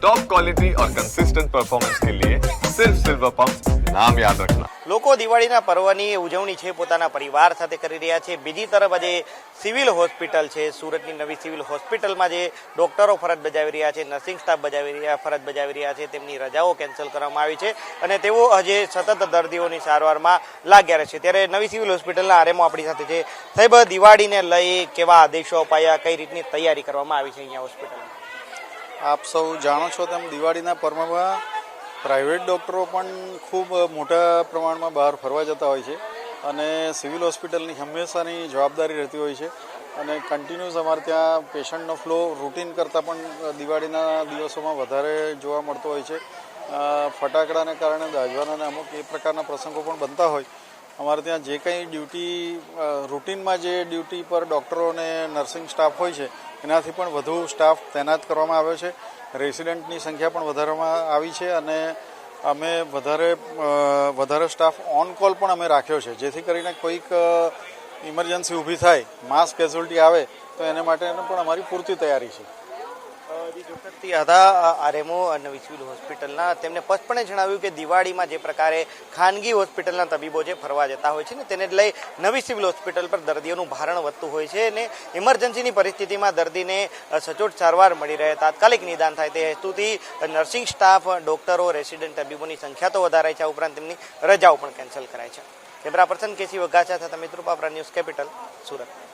Top quality और consistent performance के लिए सिर्फ सिल्वर पंप नाम याद रखना લોકો દિવાળીના પર્વની ઉજવણી છે પોતાના પરિવાર સાથે કરી રહ્યા છે બીજી તરફ આજે સિવિલ હોસ્પિટલ છે સુરતની નવી સિવિલ હોસ્પિટલમાં જે ડોક્ટરો ફરજ બજાવી રહ્યા છે નર્સિંગ સ્ટાફ બજાવી રહ્યા ફરજ બજાવી રહ્યા છે તેમની રજાઓ કેન્સલ કરવામાં આવી છે અને તેઓ હજે સતત દર્દીઓની સારવારમાં લાગ્યા રહે છે ત્યારે નવી સિવિલ હોસ્પિટલના આરએમઓ આપણી સાથે છે સાહેબ દિવાળીને લઈ કેવા આદેશો અપાયા કઈ રીતની તૈયારી કરવામાં આવી છે અહીંયા હોસ્પિટલમાં આપ સૌ જાણો છો તેમ દિવાળીના પર્વમાં પ્રાઇવેટ ડૉક્ટરો પણ ખૂબ મોટા પ્રમાણમાં બહાર ફરવા જતા હોય છે અને સિવિલ હોસ્પિટલની હંમેશાની જવાબદારી રહેતી હોય છે અને કન્ટિન્યુઅસ અમારે ત્યાં પેશન્ટનો ફ્લો રૂટીન કરતાં પણ દિવાળીના દિવસોમાં વધારે જોવા મળતો હોય છે. ફટાકડાને કારણે દાજવાના અમુક એ પ્રકારના પ્રસંગો પણ બનતા હોય અમારે ત્યાં જે કંઈ ડ્યુટી રૂટીનમાં જે ડ્યુટી પર ડૉક્ટરો અને નર્સિંગ સ્ટાફ હોય છે, એનાથી પણ વધુ સ્ટાફ તૈનાત કરવામાં આવ્યો છે. રેસિડન્ટની સંખ્યા પણ વધારવામાં આવી છે અને અમે વધારે વધારે સ્ટાફ ઓન કોલ પણ અમે રાખ્યો છે. જેથી કરીને કોઈક ઇમરજન્સી ઊભી થાય, માસ કેઝ્યુલિટી આવે, તો એને માટે પણ અમારી પૂરતી તૈયારી છે. જે જોતરથી હતા આરએમઓ નવી સિવિલ હોસ્પિટલના તેમને સ્પષ્ટપણે જણાવ્યું કે દિવાળીમાં જે પ્રકારે ખાનગી હોસ્પિટલના તબીબો જે ફરવા જતા હોય છે ને તેને લઈ નવી સિવિલ હોસ્પિટલ પર દર્દીઓનું ભારણ વધતું હોય છે અને ઇમરજન્સીની પરિસ્થિતિમાં દર્દીને સચોટ સારવાર મળી રહે, તાત્કાલિક નિદાન થાય તે હેતુથી નર્સિંગ સ્ટાફ, ડોક્ટરો, રેસિડેન્ટ તબીબોની સંખ્યા તો વધારે છે, આ ઉપરાંત તેમની રજાઓ પણ કેન્સલ કરાય છે. કેમેરા પર્સન કેસી વઘાચા તથા પાપરા ન્યૂઝ કેપિટલ, સુરત.